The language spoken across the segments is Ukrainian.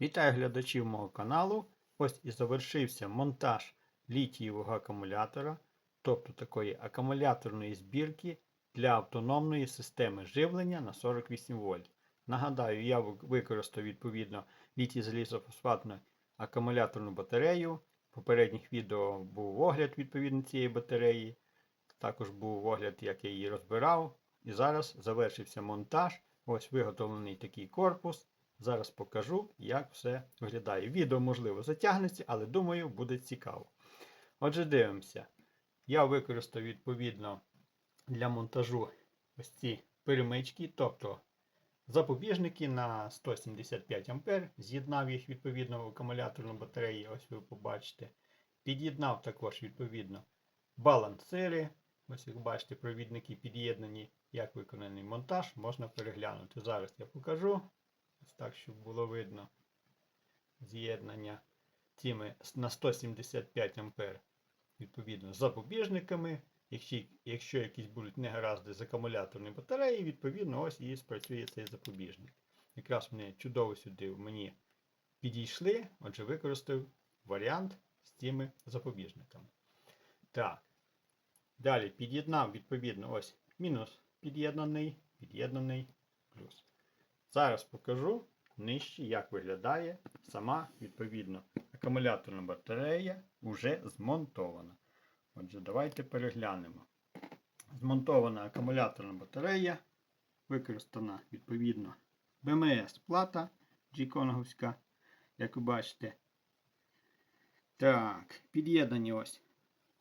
Вітаю глядачів мого каналу. Ось і завершився монтаж літієвого акумулятора, тобто такої акумуляторної збірки для автономної системи живлення на 48 вольт. Нагадаю, я використав відповідно літій залізофосфатну акумуляторну батарею. В попередніх відео був огляд відповідно цієї батареї. Також був огляд, як я її розбирав. І зараз завершився монтаж. Ось виготовлений такий корпус. Зараз покажу, як все виглядає. Відео, можливо, затягнеться, але думаю, буде цікаво. Отже, дивимося. Я використав відповідно для монтажу ось ці перемички, тобто запобіжники на 175 А. З'єднав їх відповідно в акумуляторну батарею, ось ви побачите. Під'єднав також відповідно балансири. Ось як бачите, провідники під'єднані, як виконаний монтаж, можна переглянути. Зараз я покажу. Так, щоб було видно з'єднання цими на 175 А відповідно запобіжниками. Якщо, якщо якісь будуть негаразди з акумуляторної батареї, відповідно, ось і спрацює цей запобіжник. Якраз вони чудово сюди мені підійшли, отже, використав варіант з цими запобіжниками. Так. Далі під'єднав, відповідно, ось мінус під'єднаний, під'єднаний плюс. Зараз покажу нижче, як виглядає сама, відповідно, акумуляторна батарея вже змонтована. Отже, давайте переглянемо. Змонтована акумуляторна батарея, використана, відповідно, БМС плата G-Kongovська, як ви бачите. Так, під'єднані ось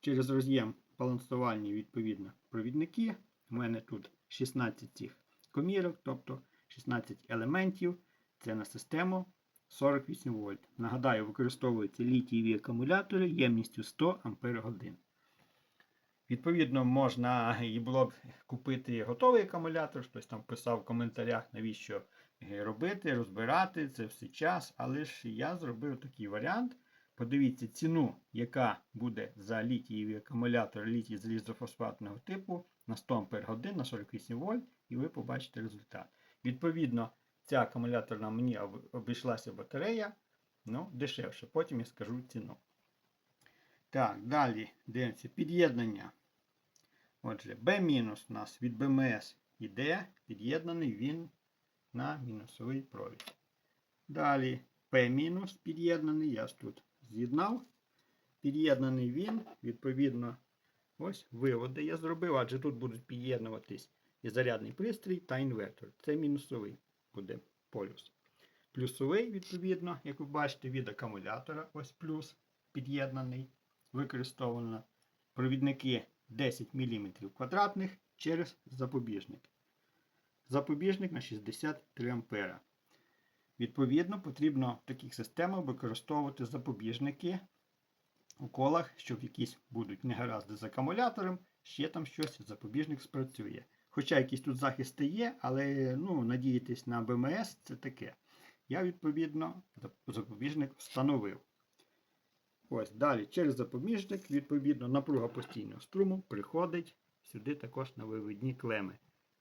через роз'єм балансувальні, відповідно, провідники. У мене тут 16 цих комірок, тобто 16 елементів. Це на систему 48 вольт. Нагадаю, використовуються літієві акумулятори ємністю 100 Ах. Відповідно, можна і було б купити готовий акумулятор. Хтось там писав в коментарях, навіщо робити, розбирати це все час. Але ж я зробив такий варіант. Подивіться ціну, яка буде за літієві акумулятори літій залізофосфатного типу на 100 Ах на 48 вольт, і ви побачите результат. Відповідно, ця акумуляторна мені обійшлася батарея, ну, дешевше. Потім я скажу ціну. Так, далі дивимося під'єднання. Отже, B- у нас від БМС іде, під'єднаний він на мінусовий провід. Далі P- під'єднаний, я ж тут з'єднав. Під'єднаний він, відповідно, ось виводи я зробив, адже тут будуть під'єднуватись і зарядний пристрій та інвертор. Це мінусовий буде полюс. Плюсовий, відповідно, як ви бачите, від акумулятора, ось плюс під'єднаний, використовано провідники 10 мм квадратних через запобіжник. Запобіжник на 63 А. Відповідно, потрібно в таких системах використовувати запобіжники у колах, щоб якісь будуть негаразди з акумулятором, ще там щось, запобіжник спрацює. Хоча якісь тут захисти є, але ну, надіятись на БМС це таке. Я, відповідно, запобіжник встановив. Ось, Далі, через запобіжник, відповідно, напруга постійного струму приходить сюди також на вивідні клеми.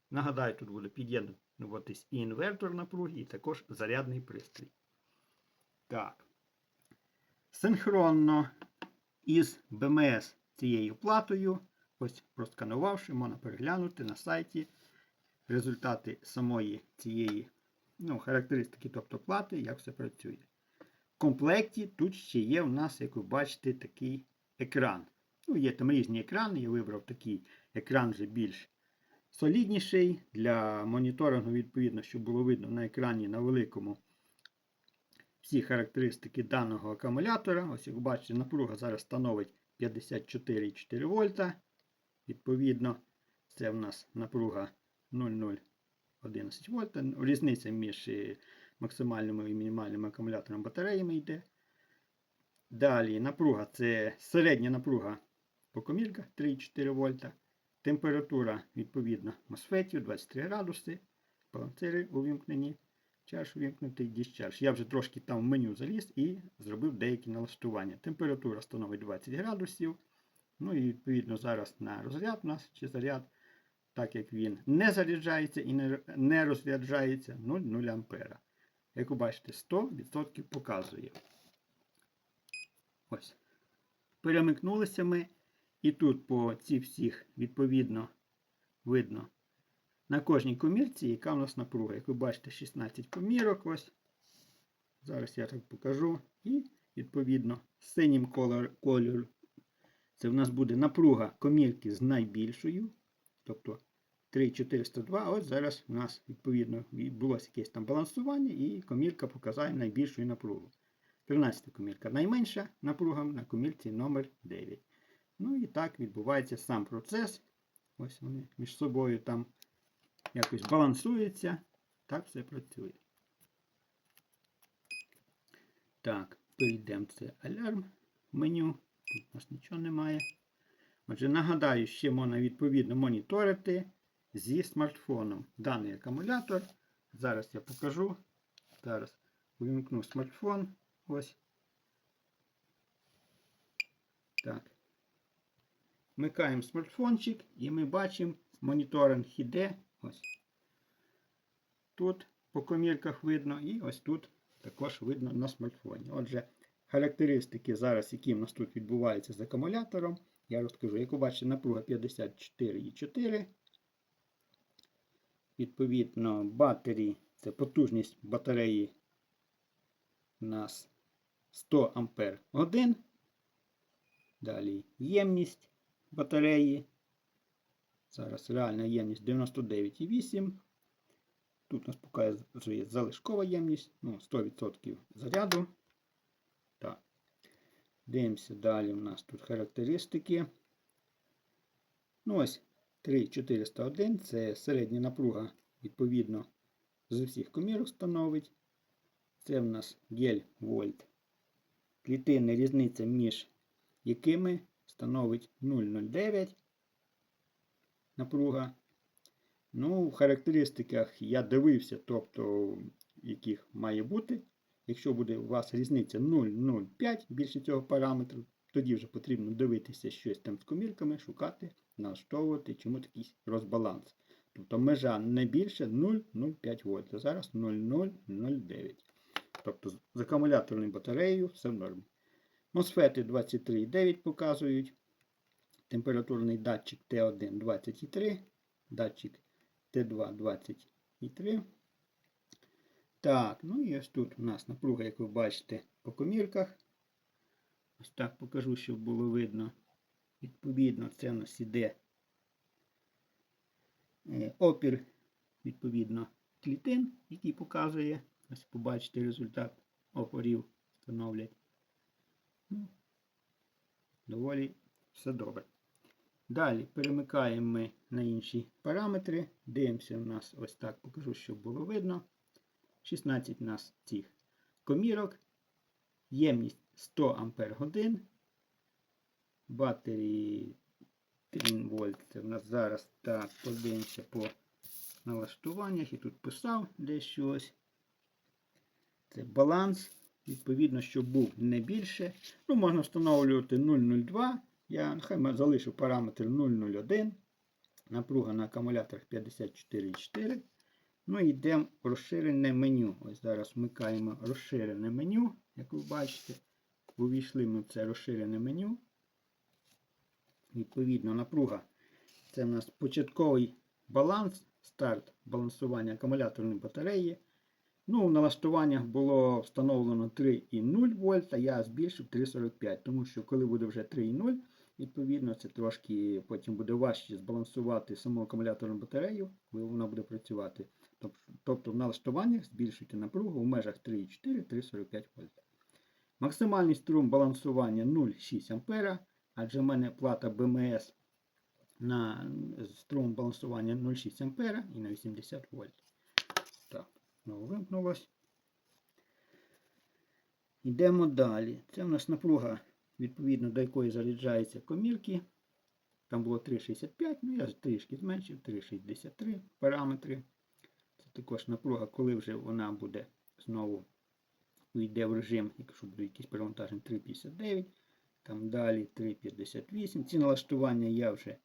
Нагадаю, тут буде під'єднуватись і інвертор напруги, і також зарядний пристрій. Так. Синхронно із БМС цією платою. Ось просканувавши, можна переглянути на сайті результати самої цієї ну, характеристики, тобто плати, як все працює. В комплекті тут ще є у нас, як ви бачите, такий екран. Ну, Є там різні екрани, я вибрав такий екран вже більш солідніший. Для моніторингу, відповідно, щоб було видно на екрані на великому всі характеристики даного акумулятора. Ось, як бачите, напруга зараз становить 54,4 вольта. Відповідно, це в нас напруга 0,011 вольта. Різниця між е, максимальними і мінімальними акумуляторами батареями йде. Далі напруга це середня напруга по комірках 3,4 вольта. Температура, відповідно, мосфетів 23 градуси. Балансири увімкнені. Чаш увімкнутий діscharge. Я вже трошки там в меню заліз і зробив деякі налаштування. Температура становить 20 градусів. Ну і відповідно зараз на розряд у нас чи заряд, так як він не заряджається і не розряджається 0,0 А. як ви бачите, 100% показує. Ось. Перемикнулися ми. І тут по ці всіх, відповідно, видно на кожній комірці, яка в нас напруга. Як ви бачите, 16 комірок. ось. Зараз я так покажу. І, відповідно, синім кольором це в нас буде напруга комірки з найбільшою. Тобто 3402. Ось зараз у нас, відповідно, відбулося якесь там балансування, і комірка показає найбільшу напругу. 13 комірка найменша напруга на комірці номер 9 Ну і так відбувається сам процес. Ось вони між собою там якось балансуються. Так все працює. Так, перейдемо це алярм меню. Тут у нас нічого немає. Отже, нагадаю, ще можна відповідно моніторити зі смартфоном даний акумулятор. Зараз я покажу. Зараз увімкну смартфон. Ось. Так. Вмикаємо смартфончик і ми бачимо моніторинг іде. Ось. Тут по комірках видно, і ось тут також видно на смартфоні. Отже, характеристики зараз, які в нас тут відбуваються з акумулятором, я розкажу. Як ви бачите, напруга 54,4. Відповідно, батарії, це потужність батареї у нас 100 Ампер 1. Далі ємність батареї. Зараз реальна ємність 99,8. Тут у нас показує залишкова ємність, ну, 100% заряду. Дивимося далі. У нас тут характеристики. Ну ось 3401 це середня напруга, відповідно, з усіх комірок становить. Це в нас гель вольт. Клітинна різниця між якими становить 0,09 напруга. Ну, в характеристиках я дивився, тобто, яких має бути. Якщо буде у вас різниця 0,05 більше цього параметру, тоді вже потрібно дивитися щось там з комірками, шукати, налаштовувати, чому такий розбаланс. Тобто межа не більше 0,05 вольт. Зараз 0,009. Тобто з акумуляторною батареєю все в нормі. Мосфети 23,9 показують. Температурний датчик Т1 20,3, датчик Т2 20,3. Так, ну і ось тут у нас напруга, як ви бачите, по комірках. Ось так покажу, щоб було видно. Відповідно, це у нас іде е, опір, відповідно, клітин, який показує. Ось побачите результат опорів становлять. Ну, доволі все добре. Далі перемикаємо ми на інші параметри. Дивимося, у нас ось так покажу, щоб було видно. 16 у нас цих комірок. Ємність 100 Ампер годин. Батарії 3 вольт. В нас зараз так, подивимося по налаштуваннях. І тут писав дещо ось. Це баланс. Відповідно, щоб був не більше. Ну, можна встановлювати 0,02. Я нехай залишу параметр 0,01. Напруга на акумуляторах 54,4. Ну і йдемо в розширене меню. Ось зараз вмикаємо розширене меню, як ви бачите. Увійшли ми в це розширене меню. Відповідно, напруга. Це в нас початковий баланс, старт балансування акумуляторної батареї. Ну, в налаштуваннях було встановлено 3,0 вольта, я збільшив 3,45, тому що коли буде вже 3,0, відповідно, це трошки потім буде важче збалансувати саму акумуляторну батарею, коли вона буде працювати. Тобто в налаштуваннях збільшуйте напругу в межах 3,4-3,45 вольта. Максимальний струм балансування 0,6 А, адже в мене плата БМС на струм балансування 0,6 А і на 80 вольт. Так, знову вимкнулось. Йдемо далі. Це у нас напруга, відповідно до якої заряджаються комірки. Там було 3,65, ну я трішки зменшив, 3,63 параметри. Також напруга, коли вже вона буде знову йде в режим, якщо буде якийсь перевантаження 3,59. Там далі 3,58. Ці налаштування я вже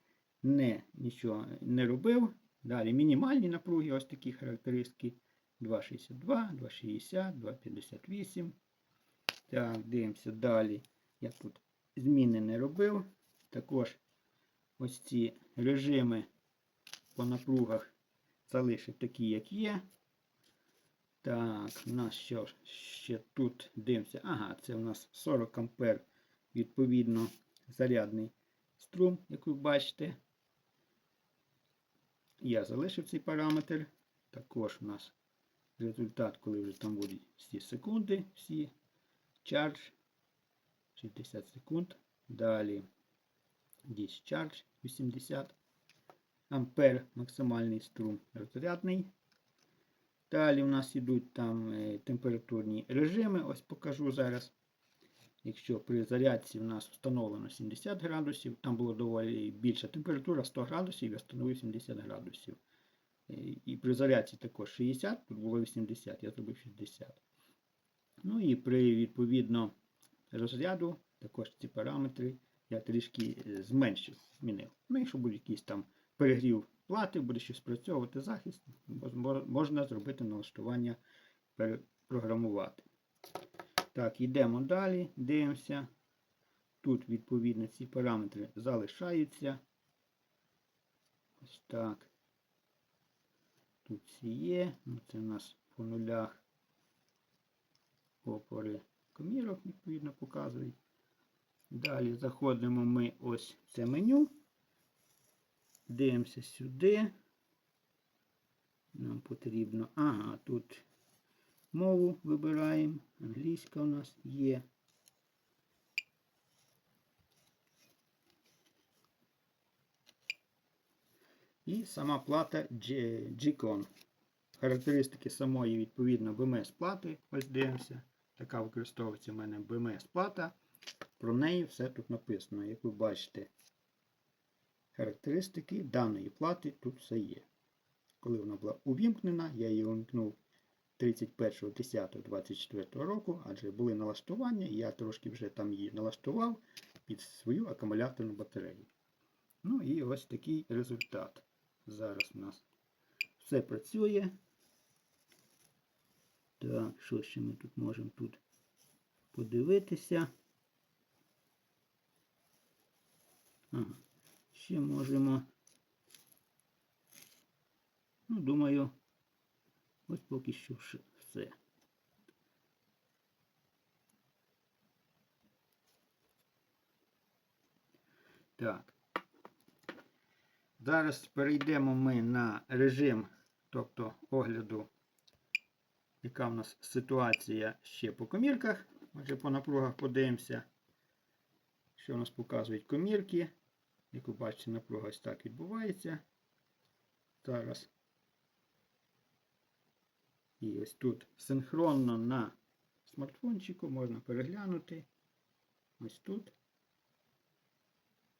не, нічого не робив. Далі мінімальні напруги, ось такі характеристики. 2,62, 2,60, 2,58. Так, дивимося далі. Я тут зміни не робив. Також ось ці режими по напругах залишив такі, як є. Так, у нас що ще тут дивимося. Ага, це у нас 40 ампер, відповідно, зарядний струм, як ви бачите. Я залишив цей параметр. Також у нас результат, коли вже там будуть всі секунди, всі charge 60 секунд. Далі discharge 80 ампер максимальний струм розрядний. Далі у нас йдуть там е, температурні режими. Ось покажу зараз. Якщо при зарядці у нас встановлено 70 градусів, там була доволі більша температура 100 градусів, я встановив 70 градусів. Е, І при зарядці також 60, тут було 80, я зробив 60. Ну і при відповідно розряду також ці параметри я трішки е, зменшив, змінив. Ну, якщо буде якийсь там перегрів плати, буде щось спрацьовувати захист, можна зробити налаштування, перепрограмувати. Так, йдемо далі, дивимося. Тут, відповідно, ці параметри залишаються. Ось так. Тут всі є. Ну, це у нас по нулях опори комірок, відповідно, показують. Далі заходимо ми ось в це меню. Дивимося сюди. Нам потрібно. Ага, тут мову вибираємо. Англійська у нас є. І сама плата G-Con. Характеристики самої, відповідно, BMS плати. Ось дивимося. Така використовується в мене BMS плата. Про неї все тут написано. Як ви бачите, характеристики даної плати тут все є. Коли вона була увімкнена, я її увімкнув 31.10.24 року, адже були налаштування, і я трошки вже там її налаштував під свою акумуляторну батарею. Ну і ось такий результат. Зараз у нас все працює. Так, що ще ми тут можемо тут подивитися? Ага. Ще можемо. Ну, думаю, ось поки що все. Так. Зараз перейдемо ми на режим, тобто огляду, яка в нас ситуація ще по комірках. Отже, по напругах подивимося, що у нас показують комірки. Як ви бачите, напруга ось так відбувається. Зараз. І ось тут синхронно на смартфончику можна переглянути. Ось тут.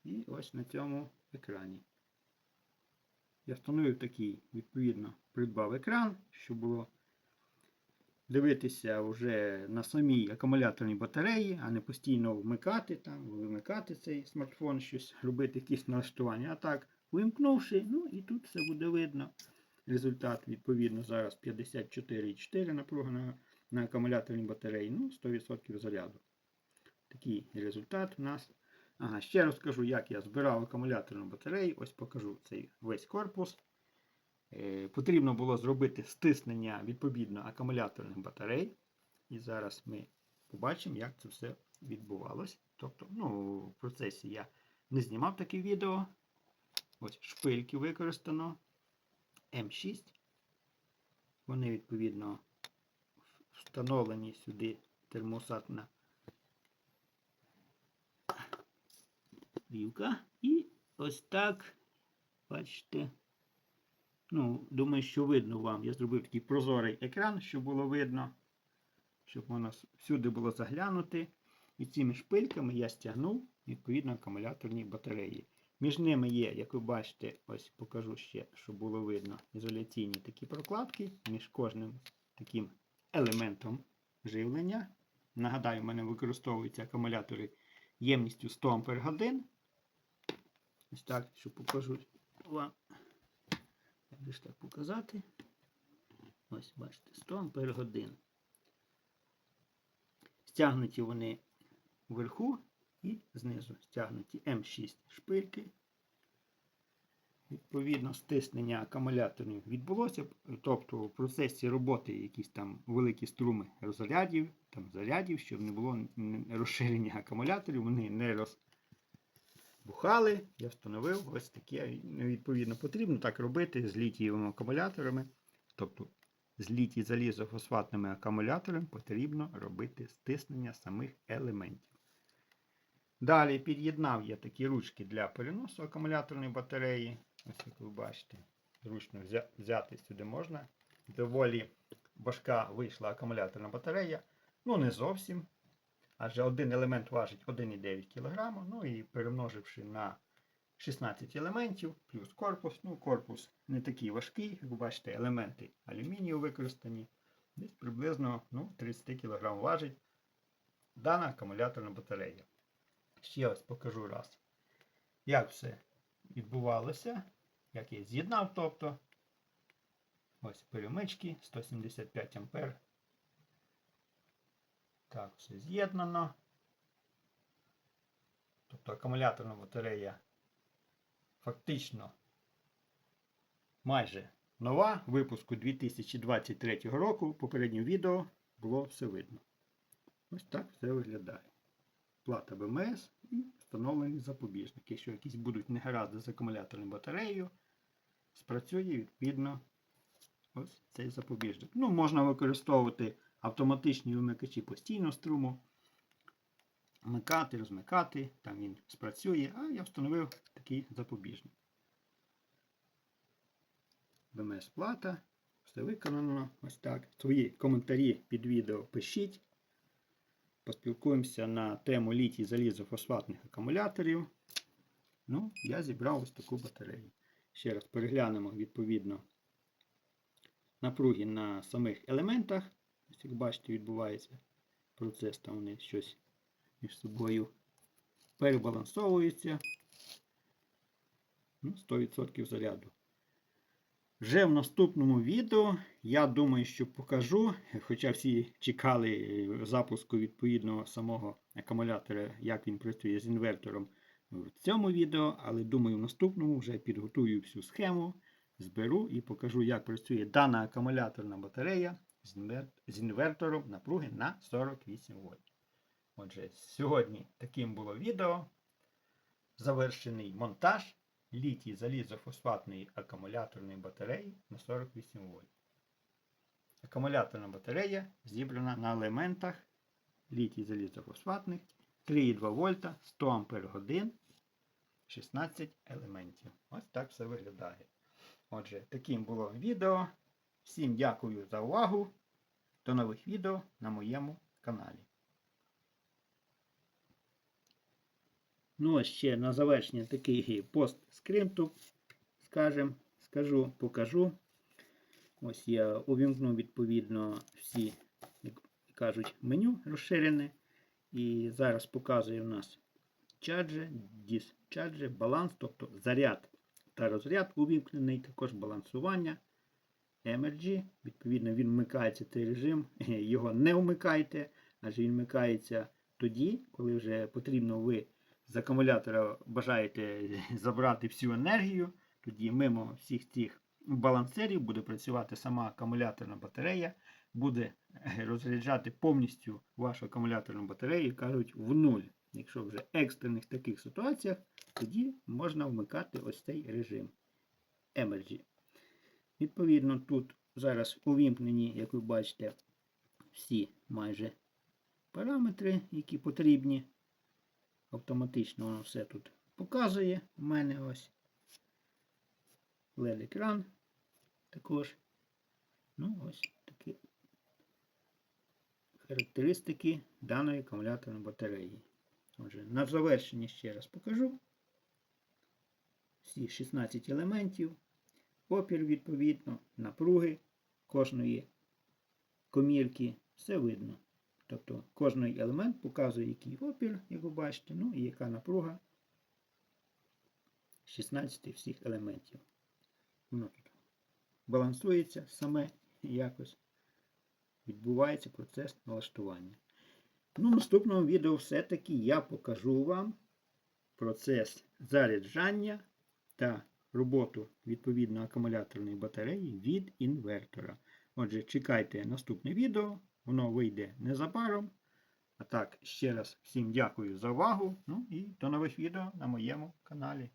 І ось на цьому екрані. Я встановив такий, відповідно, придбав екран, щоб було дивитися вже на самій акумуляторній батареї, а не постійно вмикати там, вимикати цей смартфон, щось робити якісь налаштування. А так, вимкнувши, ну і тут все буде видно. Результат, відповідно, зараз 54,4 напруга на, на акумуляторній батареї, ну, 100% заряду. Такий результат у нас. Ага, ще розкажу, як я збирав акумуляторну батарею. Ось покажу цей весь корпус. Е, потрібно було зробити стиснення відповідно акумуляторних батарей. І зараз ми побачимо, як це все відбувалось. Тобто, ну, в процесі я не знімав таке відео. Ось шпильки використано. М6. Вони, відповідно, встановлені сюди термосатна вівка. І ось так, бачите. Ну, думаю, що видно вам. Я зробив такий прозорий екран, щоб було видно, щоб воно всюди було заглянути. І цими шпильками я стягнув відповідно акумуляторні батареї. Між ними є, як ви бачите, ось покажу ще, щоб було видно, ізоляційні такі прокладки між кожним таким елементом живлення. Нагадаю, в мене використовуються акумулятори ємністю 100 Ампер годин. Ось так, що покажу вам. Як так показати? Ось, бачите, 100 ампер годин. Стягнуті вони вверху і знизу стягнуті М6 шпильки. Відповідно, стиснення акумуляторів відбулося, тобто в процесі роботи якісь там великі струми розрядів, там зарядів, щоб не було розширення акумуляторів, вони не розбухали. Я встановив ось таке. Відповідно, потрібно так робити з літієвими акумуляторами. Тобто з літій залізофосфатними акумуляторами потрібно робити стиснення самих елементів. Далі під'єднав я такі ручки для переносу акумуляторної батареї. Ось як ви бачите, зручно взя- взяти сюди можна. Доволі важка вийшла акумуляторна батарея. Ну, не зовсім. Адже один елемент важить 1,9 кг. Ну і перемноживши на 16 елементів, плюс корпус. Ну, корпус не такий важкий, як ви бачите, елементи алюмінію використані. Десь приблизно ну, 30 кг важить дана акумуляторна батарея. Ще ось покажу раз, як все відбувалося, як я з'єднав, тобто. Ось перемички 175 ампер. Так, все з'єднано. Тобто акумуляторна батарея фактично майже нова, випуску 2023 року. В попередньому відео було все видно. Ось так все виглядає. Плата БМС і встановлені запобіжники. Якщо якісь будуть негаразди з акумуляторною батареєю, спрацює відповідно ось цей запобіжник. Ну, можна використовувати автоматичні вимикачі постійного струму, вмикати, розмикати, там він спрацює, а я встановив такий запобіжник. БМС плата. Все виконано ось так. Свої коментарі під відео пишіть. Поспілкуємося на тему літій залізофосфатних акумуляторів. Ну, я зібрав ось таку батарею. Ще раз переглянемо відповідно напруги на самих елементах. Ось як бачите, відбувається процес, там вони щось між собою перебалансовуються. Ну, 100% заряду. Вже в наступному відео я думаю, що покажу, хоча всі чекали запуску відповідного самого акумулятора, як він працює з інвертором в цьому відео, але думаю, в наступному вже підготую всю схему, зберу і покажу, як працює дана акумуляторна батарея з інвертором напруги на 48 вольт. Отже, сьогодні таким було відео. Завершений монтаж літій залізофосфатної акумуляторної батареї на 48 вольт. Акумуляторна батарея зібрана на елементах літій залізофосфатних 3,2 вольта 100 ампер годин 16 елементів. Ось так все виглядає. Отже, таким було відео. Всім дякую за увагу. До нових відео на моєму каналі. Ну, ось ще на завершення такий пост скрипту, скажем, скажу, покажу. Ось я увімкну відповідно всі, як кажуть, меню розширене. І зараз показує у нас чадже, discharge, баланс, тобто заряд та розряд увімкнений, також балансування. Emergy, відповідно, він вмикається цей режим, його не вмикайте, адже він вмикається тоді, коли вже потрібно ви з акумулятора бажаєте забрати всю енергію, тоді мимо всіх цих балансерів буде працювати сама акумуляторна батарея, буде розряджати повністю вашу акумуляторну батарею, кажуть, в нуль. Якщо вже в екстрених таких ситуаціях, тоді можна вмикати ось цей режим Emergy. Відповідно, тут зараз увімкнені, як ви бачите, всі майже параметри, які потрібні. Автоматично воно все тут показує. У мене ось LED екран також. Ну, ось такі характеристики даної акумуляторної батареї. Отже, на завершення ще раз покажу. Всі 16 елементів, опір відповідно, напруги кожної комірки, все видно. Тобто кожний елемент показує, який опір, як ви бачите, ну і яка напруга 16 всіх елементів. Воно тут балансується саме якось відбувається процес налаштування. Ну, в наступному відео все-таки я покажу вам процес заряджання та роботу відповідно акумуляторної батареї від інвертора. Отже, чекайте наступне відео, воно вийде незабаром. А так, ще раз всім дякую за увагу. Ну і до нових відео на моєму каналі.